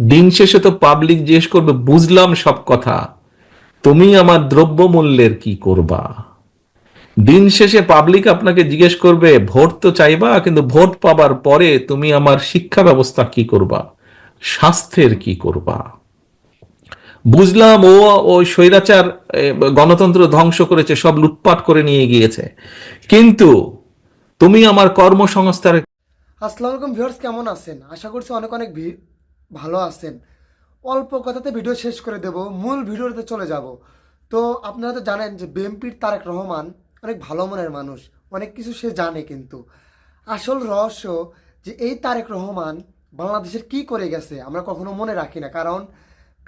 দিন শেষে তো পাবলিক জিজ্ঞেস করবে, বুঝলাম সব কথা। তুমি আমার দ্রব্য মূল্যের কি করবা? দিন শেষে পাবলিক আপনাকে জিজ্ঞেস করবে, ভোট তো চাইবা, কিন্তু ভোট পাবার পরে তুমি আমার শিক্ষা ব্যবস্থা কি করবা? স্বাস্থ্যের কি করবা? বুঝলাম ও ওই স্বৈরাচার গণতন্ত্র ধ্বংস করেছে, সব লুটপাট করে নিয়ে গিয়েছে। কিন্তু তুমি আমার কর্মসংস্থার আসসালামু আলাইকুম ভিউয়ার্স, কেমন আছেন? আশা করছি অনেক অনেক ভি- ভালো আছেন। অল্প কথাতে ভিডিও শেষ করে দেব, মূল ভিডিওতে চলে যাব। তো আপনারা তো জানেন যে বিএমপির তারেক রহমান অনেক ভালো মনের মানুষ, অনেক কিছু সে জানে কিন্তু। আসল রহস্য যে এই তারেক রহমান বাংলাদেশের কি করে গেছে আমরা কখনো মনে রাখি না, কারণ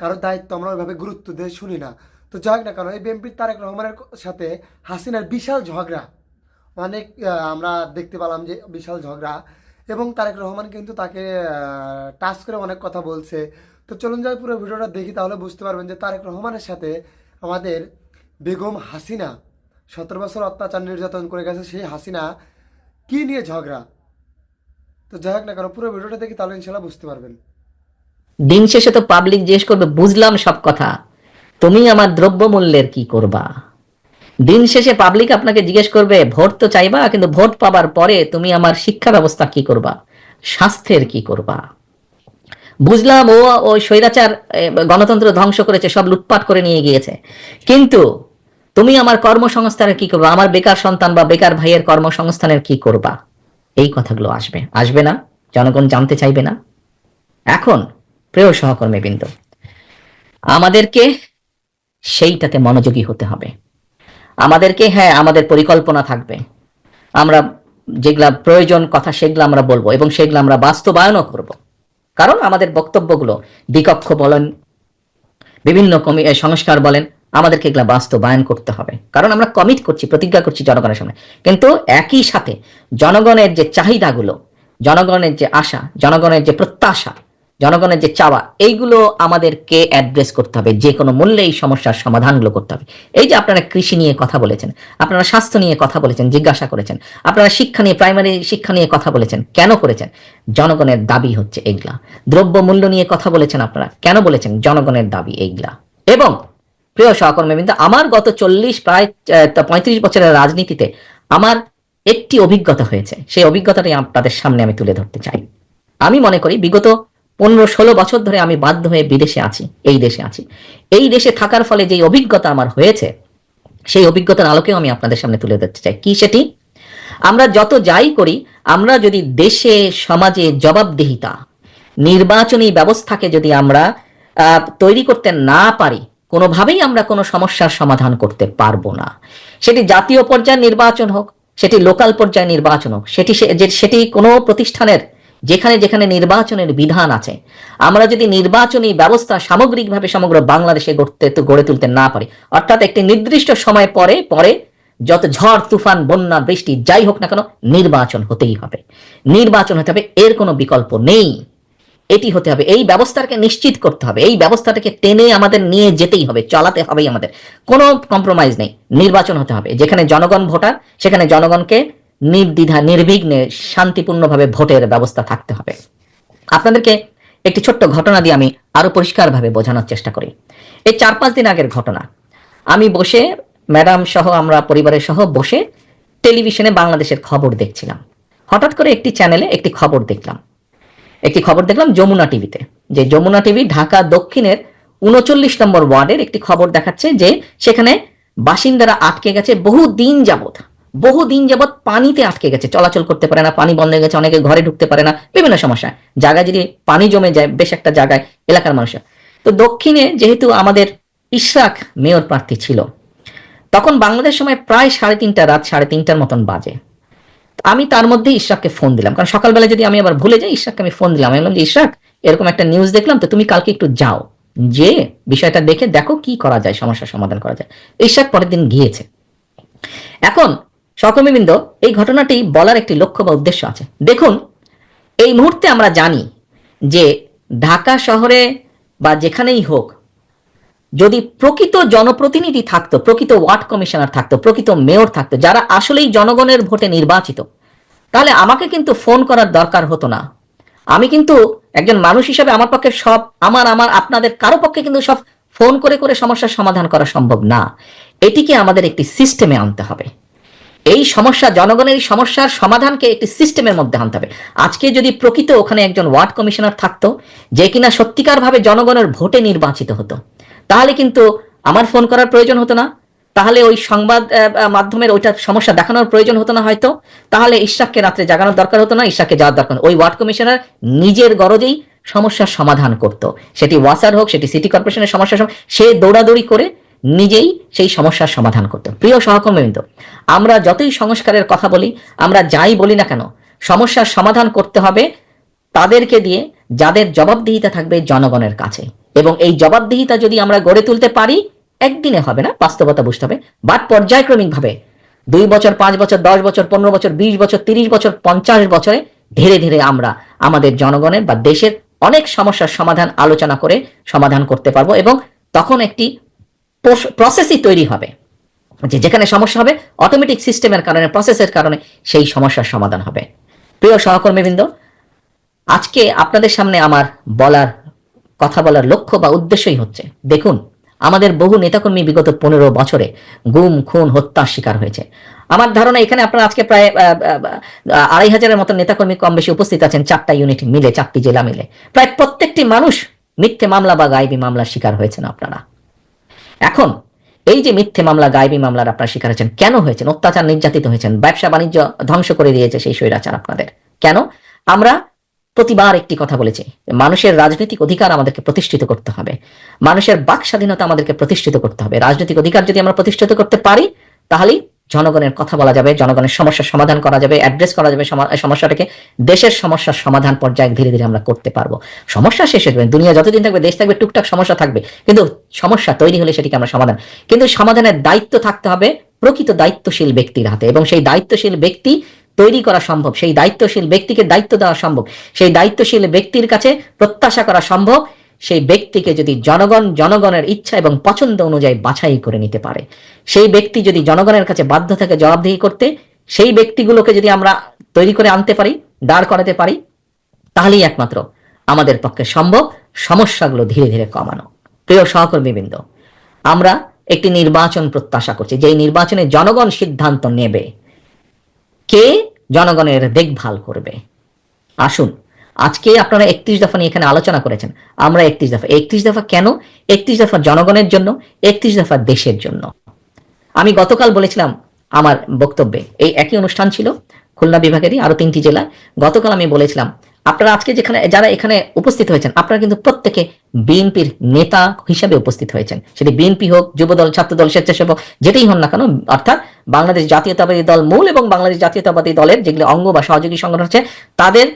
কারোর দায়িত্ব আমরা ওইভাবে গুরুত্ব দিয়ে শুনি না। তো যাই না কারণ এই বিএমপির তারেক রহমানের সাথে হাসিনার বিশাল ঝগড়া। অনেক আমরা দেখতে পেলাম যে বিশাল ঝগড়া এবং তারেক রহমান কিন্তু তাকে টাচ করে অনেক কথা বলছে। তো চলুন যাই পুরো ভিডিওটা দেখি, তাহলে বুঝতে পারবেন যে তারেক রহমানের সাথে আমাদের বেগম হাসিনা সতেরো বছর অত্যাচার নির্যাতন করে গেছে, সেই হাসিনা কি নিয়ে ঝগড়া? তো যাই হোক না কারণ পুরো ভিডিওটা দেখি, তাহলে ইনশাল্লাহ বুঝতে পারবেন। দিন শেষে তো পাবলিক জিজ্ঞেস করবে, বুঝলাম সব কথা। তুমি আমার দ্রব্য মূল্যের কি করবা? দিন শেষে পাবলিক আপনাকে জিজ্ঞেস করবে, ভোট তো চাইবা, কিন্তু ভোট পাবার পরে তুমি আমার শিক্ষা ব্যবস্থা কি করবা? স্বাস্থ্যের কি করবা? বুঝলাম ও, ওই স্বৈরাচার গণতন্ত্র ধ্বংস করেছে, সব লুটপাট করে নিয়ে গিয়েছে। কিন্তু তুমি আমার কর্মসংস্থানের কি করবা? আমার বেকার সন্তান বা বেকার ভাইয়ের কর্মসংস্থানের কি করবা? এই কথাগুলো আসবে। আসবে না? জনগণ জানতে চাইবে না? এখন, প্রিয় সহকর্মীবৃন্দ, আমাদেরকে সেইটাতে মনোযোগী হতে হবে। আমাদেরকে হ্যাঁ আমাদের পরিকল্পনা থাকবে। আমরা যেগুলা প্রয়োজন কথা সেগুলো আমরা বলব এবং সেগুলো আমরা বাস্তবায়নও করব। কারণ আমাদের বক্তব্যগুলো বিকক্ষ বলেন, বিভিন্ন কমি সংস্কার বলেন, আমাদেরকে এগুলা বাস্তবায়ন করতে হবে। কারণ আমরা কমিট করছি, প্রতিজ্ঞা করছি জনগণের সামনে। কিন্তু একই সাথে জনগণের যে চাহিদাগুলো, জনগণের যে আশা, জনগণের যে প্রত্যাশা জনগণের যে চাওয়া, এইগুলো আমাদেরকে অ্যাড্রেস করতে হবে। যে কোনো মূল্যে এই সমস্যার সমাধানগুলো করতে হবে। এই যে আপনারা কৃষি নিয়ে কথা বলেছেন, আপনারা স্বাস্থ্য নিয়ে কথা বলেছেন, জিজ্ঞাসা করেছেন, আপনারা শিক্ষা নিয়ে প্রাইমারি শিক্ষা নিয়ে কথা বলেছেন, কেন করেছেন? জনগণের দাবি হচ্ছে এইগুলা। দ্রব্য মূল্য নিয়ে কথা বলেছেন আপনারা, কেন বলেছেন? জনগণের দাবি এইগুলা। এবং প্রিয় সহকর্মীবৃন্দ, আমার গত চল্লিশ, প্রায় পঁয়ত্রিশ বছরের রাজনীতিতে আমার একটি অভিজ্ঞতা হয়েছে। সেই অভিজ্ঞতাটাই আপনাদের সামনে আমি তুলে ধরতে চাই। আমি মনে করি, বিগত পনেরো ষোলো বছর ধরে আমি বাধ্য হয়ে বিদেশে আছি, এই দেশে আছি। এই দেশে থাকার ফলে যে অভিজ্ঞতা আমার হয়েছে, সেই অভিজ্ঞতার আলোকেও আমি আপনাদের সামনে তুলে ধরতে চাই। কি সেটি? আমরা যত যাই করি, আমরা যদি দেশে, সমাজে জবাবদিহিতা, নির্বাচনী ব্যবস্থাকে যদি আমরা তৈরি করতে না পারি, কোনোভাবেই আমরা কোনো সমস্যার সমাধান করতে পারব না। সেটি জাতীয় পর্যায়ে নির্বাচন হোক, সেটি লোকাল পর্যায়ে নির্বাচন হোক, সেটি সেটি কোনো প্রতিষ্ঠানের যেখানে যেখানে নির্বাচনের বিধান আছে, আমরা যদি নির্বাচনী ব্যবস্থা সামগ্রিকভাবে সমগ্র বাংলাদেশে গড়তে, গড়ে তুলতে না পারি, অর্থাৎ একটি নির্দিষ্ট সময় পরে পরে যত ঝড়, তুফান, বন্যা, বৃষ্টি, যাই হোক না কেন, নির্বাচন হতেই হবে। নির্বাচন হতে হবে, এর কোনো বিকল্প নেই। এটি হতে হবে, এই ব্যবস্থাটাকে নিশ্চিত করতে হবে, এই ব্যবস্থাটাকে টেনে আমাদের নিয়ে যেতেই হবে, চালাতে হবেই আমাদের। কোনো কম্প্রোমাইজ নেই, নির্বাচন হতে হবে, যেখানে জনগণ ভোটার, সেখানে জনগণকে নির্দ্বিধা, নির্বিঘ্নে শান্তিপূর্ণভাবে ভোটের ব্যবস্থা থাকতে হবে। আপনাদেরকে একটি ছোট্ট ঘটনা দিয়ে আমি আরও পরিষ্কারভাবে বোঝানোর চেষ্টা করি। এই চার পাঁচ দিন আগের ঘটনা। আমি বসে, ম্যাডাম সহ আমরা পরিবারের সহ বসে টেলিভিশনে বাংলাদেশের খবর দেখছিলাম। হঠাৎ করে একটি চ্যানেলে একটি খবর দেখলাম। একটি খবর দেখলাম যমুনা টিভিতে, যে যমুনা টিভি ঢাকা দক্ষিণের উনচল্লিশ নম্বর ওয়ার্ডের একটি খবর দেখাচ্ছে যে সেখানে বাসিন্দারা আটকে গেছে বহু দিন যাবত বহু দিন যাবত পানিতে আটকে গেছে, চলাচল করতে পারে না, পানি বন্ধ হয়ে গেছে, অনেকে ঘরে ঢুকতে পারে না, বিভিন্ন সমস্যা জায়গায় যদি পানি জমে যায়, বেশ একটা জায়গায়, এলাকার মানুষের তো দক্ষিণে যেহেতু আমাদের ইশরাক মেয়র প্রার্থী ছিল, তখন বাংলাদেশ সময় প্রায় সাড়ে তিনটা, রাত সাড়ে তিনটার মতন বাজে। আমি তার মধ্যে ইশরাককে ফোন দিলাম, কারণ সকালবেলা যদি আমি আবার ভুলে যাই, ইশরাককে আমি ফোন দিলাম। আমি বললাম যে, ইশরাক, এরকম একটা নিউজ দেখলাম, তো তুমি কালকে একটু যাও। যে বিষয়টা দেখে দেখো কি করা যায়, সমস্যার সমাধান করা যায়। ইশরাক পরের দিন গিয়েছে। এখন সহকর্মীবৃন্দ, এই ঘটনাটি বলার একটি লক্ষ্য বা উদ্দেশ্য আছে। দেখুন, এই মুহূর্তে আমরা জানি যে ঢাকা শহরে বা যেখানেই হোক, যদি প্রকৃত জনপ্রতিনিধি থাকতো, প্রকৃত ওয়ার্ড কমিশনার থাকতো, প্রকৃত মেয়র থাকতো, যারা আসলেই জনগণের ভোটে নির্বাচিত, তাহলে আমাকে কিন্তু ফোন করার দরকার হতো না। আমি কিন্তু একজন মানুষ হিসাবে আমার পক্ষে সব, আমার আমার, আপনাদের কারও পক্ষে কিন্তু সব ফোন করে করে সমস্যার সমাধান করা সম্ভব না। এটিকে আমাদের একটি সিস্টেমে আনতে হবে। এই সমস্যা, জনগণের এই সমস্যার সমাধানকে একটি সিস্টেমের মধ্যে আনতে হবে। আজকে যদি প্রকৃত ওখানে একজন ওয়ার্ড কমিশনার থাকতো, যে কিনা সত্যিকারভাবে জনগণের ভোটে নির্বাচিত হতো, তাহলে কিন্তু আমার ফোন করার প্রয়োজন হতো না। তাহলে ওই সংবাদ মাধ্যমের ওইটা সমস্যা দেখানোর প্রয়োজন হতো না হয়তো। তাহলে ইশরাককে রাত্রে জাগানোর দরকার হতো না, ইশরাককে যাওয়ার দরকার ওই ওয়ার্ড কমিশনার নিজের গরজেই সমস্যার সমাধান করত। সেটি ওয়াসার হোক, সেটি সিটি কর্পোরেশনের সমস্যা সে দৌড়াদৌড়ি করে নিজেই সেই সমস্যার সমাধান করত প্রিয় সহকর্মীবৃন্দ, আমরা যতই সংস্কারের কথা বলি, আমরা যাই বলি না কেন, সমস্যার সমাধান করতে হবে তাদেরকে দিয়ে, যাদের জবাবদিহিতা থাকবে জনগণের কাছে। এবং এই জবাবদিহিতা যদি আমরা গড়ে তুলতে পারি, একদিনে হবে না, বাস্তবতা বুঝতে হবে। বাট পর্যায়ক্রমিক ভাবে দুই বছর, পাঁচ বছর, দশ বছর, পনেরো বছর, বিশ বছর, তিরিশ বছর, পঞ্চাশ বছরে ধীরে ধীরে আমরা আমাদের জনগণের বা দেশের অনেক সমস্যার সমাধান আলোচনা করে সমাধান করতে পারব এবং তখন একটি প্রসেসই তৈরি হবে। যে যেখানে সমস্যা হবে অটোমেটিক সিস্টেমের কারণে প্রসেসের কারণে সেই সমস্যার সমাধান হবে। প্রিয় সহকর্মীবৃন্দ, আজকে আপনাদের সামনে আমার বলার, কথা বলার লক্ষ্য বা উদ্দেশ্যই হচ্ছে, দেখুন, আমাদের বহু নেতাকর্মী বিগত পনেরো বছরে গুম, খুন, হত্যার শিকার হয়েছে। আমার ধারণা, এখানে আপনারা আজকে প্রায় আড়াই হাজারের মতো নেতাকর্মী কম বেশি উপস্থিত আছেন, চারটা ইউনিট মিলে, চারটি জেলা মিলে। প্রায় প্রত্যেকটি মানুষ মিথ্যে মামলা বা গাইবি মামলার শিকার হয়েছেন আপনারা। এখন, এই যে মিথ্যে মামলা, গায়েবী মামলার আপনারা শিকার হয়েছেন, কেন হয়েছেন? অত্যাচার, নির্যাতিত হয়েছেন, ব্যবসা, বাণিজ্য ধ্বংস করে দিয়েছে সেই স্বৈরাচার আপনাদের। কেন? আমরা প্রতিবার একটি কথা বলেছি, মানুষের রাজনৈতিক অধিকার আমাদেরকে প্রতিষ্ঠিত করতে হবে। মানুষের বাক স্বাধীনতা আমাদেরকে প্রতিষ্ঠিত করতে হবে। রাজনৈতিক অধিকার যদি আমরা প্রতিষ্ঠিত করতে পারি, তাহলেই জনগণের কথা বলা যাবে, জনগণের সমস্যার সমাধান করা যাবে অ্যাড্রেস করা যাবে সমা- সমস্যাটাকে দেশের সমস্যার সমাধান পর্যায়ে ধীরে ধীরে আমরা করতে পারব। সমস্যা শেষ হয়ে যাবে, দুনিয়া যতদিন থাকবে, দেশ থাকবে, টুকটাক সমস্যা থাকবে, কিন্তু সমস্যা তৈরি হলে সেটিকে আমরা সমাধান। কিন্তু সমাধানের দায়িত্ব থাকতে হবে প্রকৃত দায়িত্বশীল ব্যক্তির হাতে, এবং সেই দায়িত্বশীল ব্যক্তি তৈরি করা সম্ভব, সেই দায়িত্বশীল ব্যক্তিকে দায়িত্ব দেওয়া সম্ভব, সেই দায়িত্বশীল ব্যক্তির কাছে প্রত্যাশা করা সম্ভব সেই ব্যক্তিকে যদি জনগণ, জনগণের ইচ্ছা এবং পছন্দ অনুযায়ী বাছাই করে নিতে পারে। সেই ব্যক্তি যদি জনগণের কাছে বাধ্য থাকে জবাবদিহি করতে, সেই ব্যক্তিগুলোকে যদি আমরা তৈরি করে আনতে পারি, দাঁড় করাতে পারি, তাহলেই একমাত্র আমাদের পক্ষে সম্ভব সমস্যাগুলো ধীরে ধীরে কমানো। প্রিয় সহকর্মীবৃন্দ, আমরা একটি নির্বাচন প্রত্যাশা করছি। যে নির্বাচনে জনগণ সিদ্ধান্ত নেবে, কে জনগণের দেখভাল করবে? আসুন আজকে আপনারা একত্রিশ দফা নিয়ে এখানে আলোচনা করেছেন। আমরা একত্রিশ দফা। একত্রিশ দফা কেন? একত্রিশ দফা জনগণের জন্য, একত্রিশ দফা দেশের জন্য। আমি গতকাল বলেছিলাম আমার বক্তব্যে, এই একই অনুষ্ঠান ছিল খুলনা বিভাগেরই আরও তিনটি জেলায়। গতকাল আমি বলেছিলাম, আপনারা আজকে যেখানে, যারা এখানে উপস্থিত হয়েছেন, আপনারা কিন্তু প্রত্যেকে বিএনপির নেতা হিসাবে উপস্থিত হয়েছেন। সেটি বিএনপি হোক, যুবদল, ছাত্রদল, স্বেচ্ছাসেবক, যেটাই হন না কেন, অর্থাৎ বাংলাদেশ জাতীয়তাবাদী দল মূল এবং বাংলাদেশ জাতীয়তাবাদী দলের যেগুলো অঙ্গ বা সহযোগী সংগঠন আছে, তাদের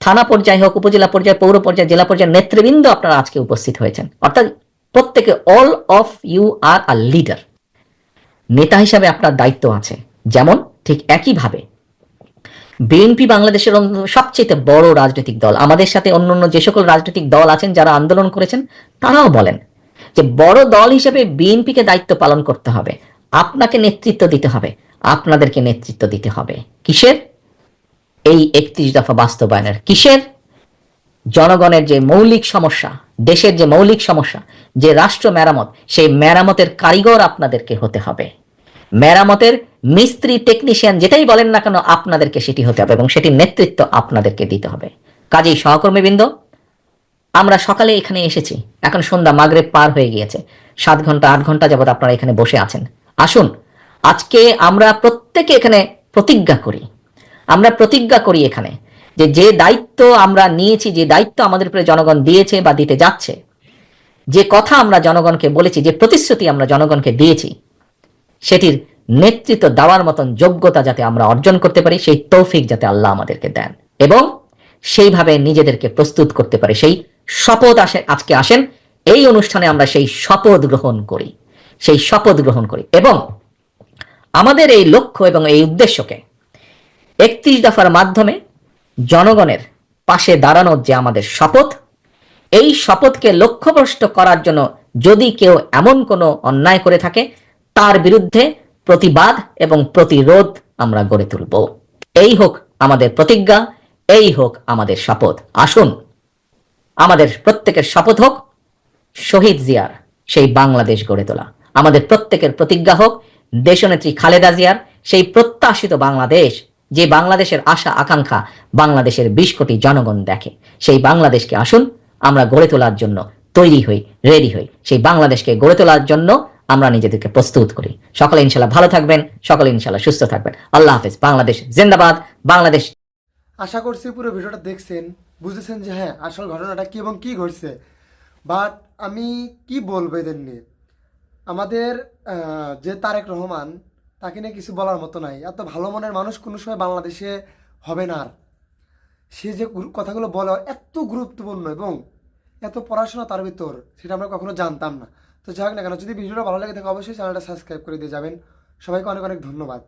থানা পর্যায়ে হোক, উপজেলা পর্যায়ে, পৌর পর্যায়ে, জেলা পর্যায়ে নেতৃবৃন্দ আপনারা আজকে উপস্থিত হয়েছেন। অর্থাৎ প্রত্যেকে all of you are a leader নেতা হিসাবে আপনার দায়িত্ব আছে। যেমন ঠিক একইভাবে বিএনপি বাংলাদেশের অন্য সবচেয়ে বড় রাজনৈতিক দল। আমাদের সাথে অন্যান্য যে সকল রাজনৈতিক দল আছেন, যারা আন্দোলন করেছেন, তারাও বলেন যে বড় দল হিসেবে বিএনপিকে দায়িত্ব পালন করতে হবে। আপনাকে নেতৃত্ব দিতে হবে। আপনাদেরকে নেতৃত্ব দিতে হবে। কিসের? এই একত্রিশ দফা বাস্তবায়নের কিসের? জনগণের যে মৌলিক সমস্যা, দেশের যে মৌলিক সমস্যা, যে রাষ্ট্র মেরামত, সেই মেরামতের কারিগর আপনাদেরকে হতে হবে। মেরামতের মিস্ত্রি, টেকনিশিয়ান যেটাই বলেন না কেন, আপনাদেরকে সেটি হতে হবে এবং সেটির নেতৃত্ব আপনাদেরকে দিতে হবে। কাজেই সহকর্মীবৃন্দ, আমরা সকালে এখানে এসেছি। এখন সন্ধ্যা মাগরে পার হয়ে গিয়েছে। সাত ঘণ্টা, আট ঘণ্টা যাবত আপনারা এখানে বসে আছেন। আসুন, আজকে আমরা প্রত্যেকে এখানে প্রতিজ্ঞা করি। আমরা প্রতিজ্ঞা করি এখানে যে যে দায়িত্ব আমরা নিয়েছি, যে দায়িত্ব আমাদের উপরে জনগণ দিয়েছে বা দিতে যাচ্ছে, যে কথা আমরা জনগণকে বলেছি, যে প্রতিশ্রুতি আমরা জনগণকে দিয়েছি, সেটির নেতৃত্ব দেওয়ার মতন যোগ্যতা যাতে আমরা অর্জন করতে পারি, সেই তৌফিক যাতে আল্লাহ আমাদেরকে দেন এবং সেইভাবে নিজেদেরকে প্রস্তুত করতে পারি। সেই শপথ আসে, আজকে আসেন, এই অনুষ্ঠানে আমরা সেই শপথ গ্রহণ করি, সেই শপথ গ্রহণ করি এবং আমাদের এই লক্ষ্য এবং এই উদ্দেশ্যকে একত্রিশ দফার মাধ্যমে জনগণের পাশে দাঁড়ানোর যে আমাদের শপথ, এই শপথকে লক্ষ্যভ্রষ্ট করার জন্য যদি কেউ এমন কোনো অন্যায় করে থাকে, তার বিরুদ্ধে প্রতিবাদ এবং প্রতিরোধ আমরা গড়ে তুলব। এই হোক আমাদের প্রতিজ্ঞা, এই হোক আমাদের শপথ। আসুন, আমাদের প্রত্যেকের শপথ হোক, শহীদ জিয়ার সেই বাংলাদেশ গড়ে তোলা। আমাদের প্রত্যেকের প্রতিজ্ঞা হোক, দেশনেত্রী খালেদা জিয়ার সেই প্রত্যাশিত বাংলাদেশ যে বাংলাদেশের আশা, আকাঙ্ক্ষা বাংলাদেশের বিশ কোটি জনগণ দেখে। সেই বাংলাদেশকে আসুন, আমরা গড়ে তোলার জন্য তৈরি হই, রেডি হই। সেই বাংলাদেশকে গড়ে তোলার জন্য আমরা নিজেদেরকে প্রস্তুত করি। সকলে ইনশাল্লাহ ভালো থাকবেন, সকলে ইনশাল্লাহ সুস্থ থাকবেন। আল্লাহ হাফেজ। বাংলাদেশ জিন্দাবাদ। বাংলাদেশ আশা করছি পুরো ভিডিওটা দেখছেন, বুঝেছেন যে হ্যাঁ আসল ঘটনাটা কী এবং কী ঘটছে। বাট আমি কি বলব এদের নিয়ে? আমাদের যে তারেক রহমান তাকে নিয়ে কিছু বলার মতো নাই। এত ভালো মনের মানুষ কোনো সময় বাংলাদেশে হবে না আর। সে যে কথাগুলো বলে এত গুরুত্বপূর্ণ এবং এত পড়াশোনা তার ভিতর, সেটা আমরা কখনো জানতাম না। তো যাই হোক না কেন, যদি ভিডিওটা ভালো লাগে থাকে অবশ্যই চ্যানেলটা সাবস্ক্রাইব করে দিয়ে যাবেন। সবাইকে অনেক অনেক ধন্যবাদ।